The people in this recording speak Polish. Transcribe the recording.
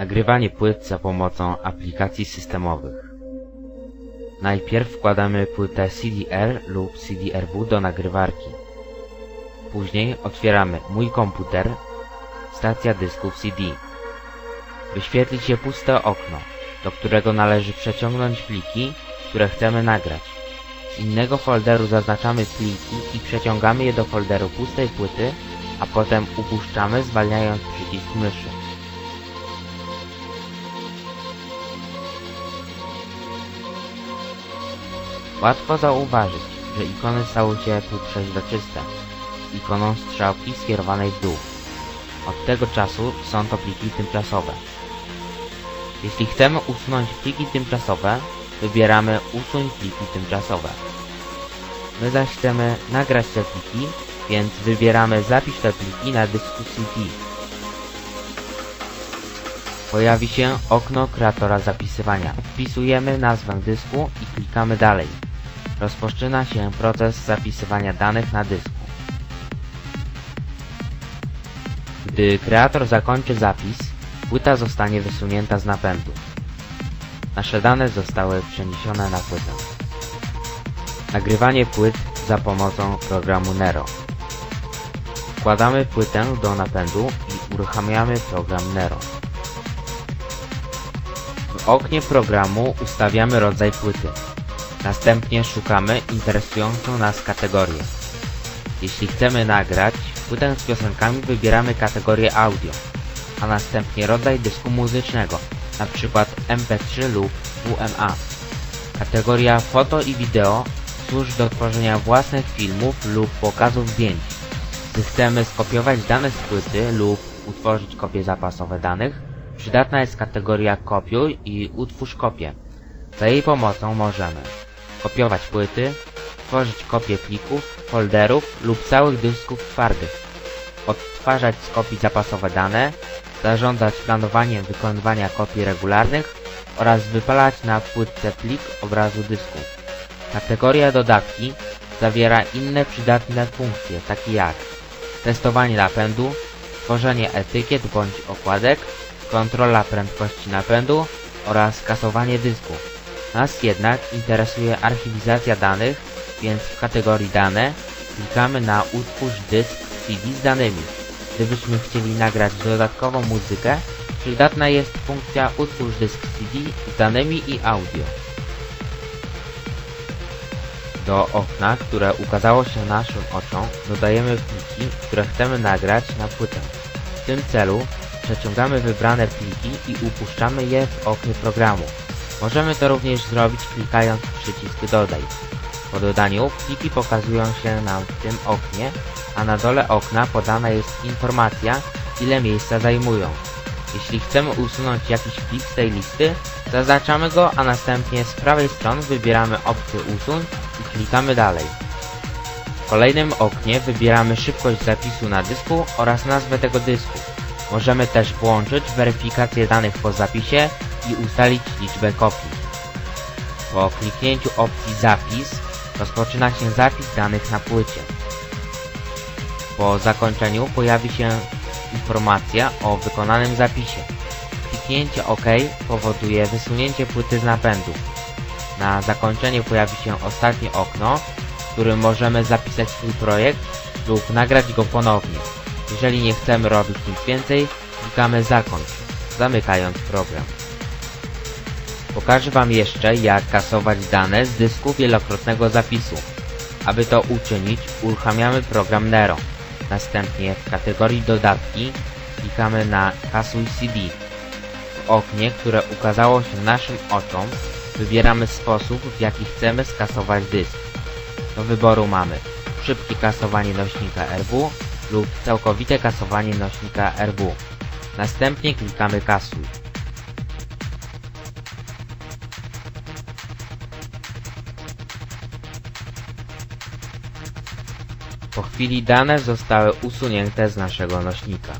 Nagrywanie płyt za pomocą aplikacji systemowych. Najpierw wkładamy płytę CDR lub CDRW do nagrywarki. Później otwieramy Mój komputer, stacja dysków CD. Wyświetli się puste okno, do którego należy przeciągnąć pliki, które chcemy nagrać. Z innego folderu zaznaczamy pliki i przeciągamy je do folderu pustej płyty, a potem upuszczamy zwalniając przycisk myszy. Łatwo zauważyć, że ikony stały się półprzeźroczyste, ikoną strzałki skierowanej w dół. Od tego czasu są to pliki tymczasowe. Jeśli chcemy usunąć pliki tymczasowe, wybieramy Usuń pliki tymczasowe. My zaś chcemy nagrać te pliki, więc wybieramy Zapisz te pliki na dysku CD. Pojawi się okno kreatora zapisywania. Wpisujemy nazwę dysku i klikamy dalej. Rozpoczyna się proces zapisywania danych na dysku. Gdy kreator zakończy zapis, płyta zostanie wysunięta z napędu. Nasze dane zostały przeniesione na płytę. Nagrywanie płyt za pomocą programu Nero. Wkładamy płytę do napędu i uruchamiamy program Nero. W oknie programu ustawiamy rodzaj płyty. Następnie szukamy interesującą nas kategorię. Jeśli chcemy nagrać płytę z piosenkami wybieramy kategorię audio, a następnie rodzaj dysku muzycznego, np. MP3 lub WMA. Kategoria foto i wideo służy do tworzenia własnych filmów lub pokazów zdjęć. Gdy chcemy skopiować dane z płyty lub utworzyć kopie zapasowe danych, przydatna jest kategoria kopiuj i utwórz kopię. Za jej pomocą możemy kopiować płyty, tworzyć kopie plików, folderów lub całych dysków twardych, odtwarzać z kopii zapasowe dane, zarządzać planowaniem wykonywania kopii regularnych oraz wypalać na płytce plik obrazu dysku. Kategoria dodatki zawiera inne przydatne funkcje, takie jak testowanie napędu, tworzenie etykiet bądź okładek, kontrola prędkości napędu oraz kasowanie dysku. Nas jednak interesuje archiwizacja danych, więc w kategorii dane klikamy na utwórz dysk CD z danymi. Gdybyśmy chcieli nagrać dodatkową muzykę, przydatna jest funkcja utwórz dysk CD z danymi i audio. Do okna, które ukazało się naszym oczom, dodajemy pliki, które chcemy nagrać na płytę. W tym celu przeciągamy wybrane pliki i upuszczamy je w oknie programu. Możemy to również zrobić klikając przycisk Dodaj. Po dodaniu pliki pokazują się nam w tym oknie, a na dole okna podana jest informacja, ile miejsca zajmują. Jeśli chcemy usunąć jakiś plik z tej listy, zaznaczamy go, a następnie z prawej strony wybieramy opcję Usuń i klikamy dalej. W kolejnym oknie wybieramy szybkość zapisu na dysku oraz nazwę tego dysku. Możemy też włączyć weryfikację danych po zapisie i ustalić liczbę kopii. Po kliknięciu opcji Zapis rozpoczyna się zapis danych na płycie. Po zakończeniu pojawi się informacja o wykonanym zapisie. Kliknięcie OK powoduje wysunięcie płyty z napędu. Na zakończenie pojawi się ostatnie okno, w którym możemy zapisać swój projekt lub nagrać go ponownie. Jeżeli nie chcemy robić nic więcej, klikamy Zakończ, zamykając program. Pokażę Wam jeszcze, jak kasować dane z dysku wielokrotnego zapisu. Aby to uczynić, uruchamiamy program Nero. Następnie w kategorii Dodatki klikamy na Kasuj CD. W oknie, które ukazało się naszym oczom, wybieramy sposób, w jaki chcemy skasować dysk. Do wyboru mamy szybkie kasowanie nośnika RW lub całkowite kasowanie nośnika RW. Następnie klikamy Kasuj. Po chwili dane zostały usunięte z naszego nośnika.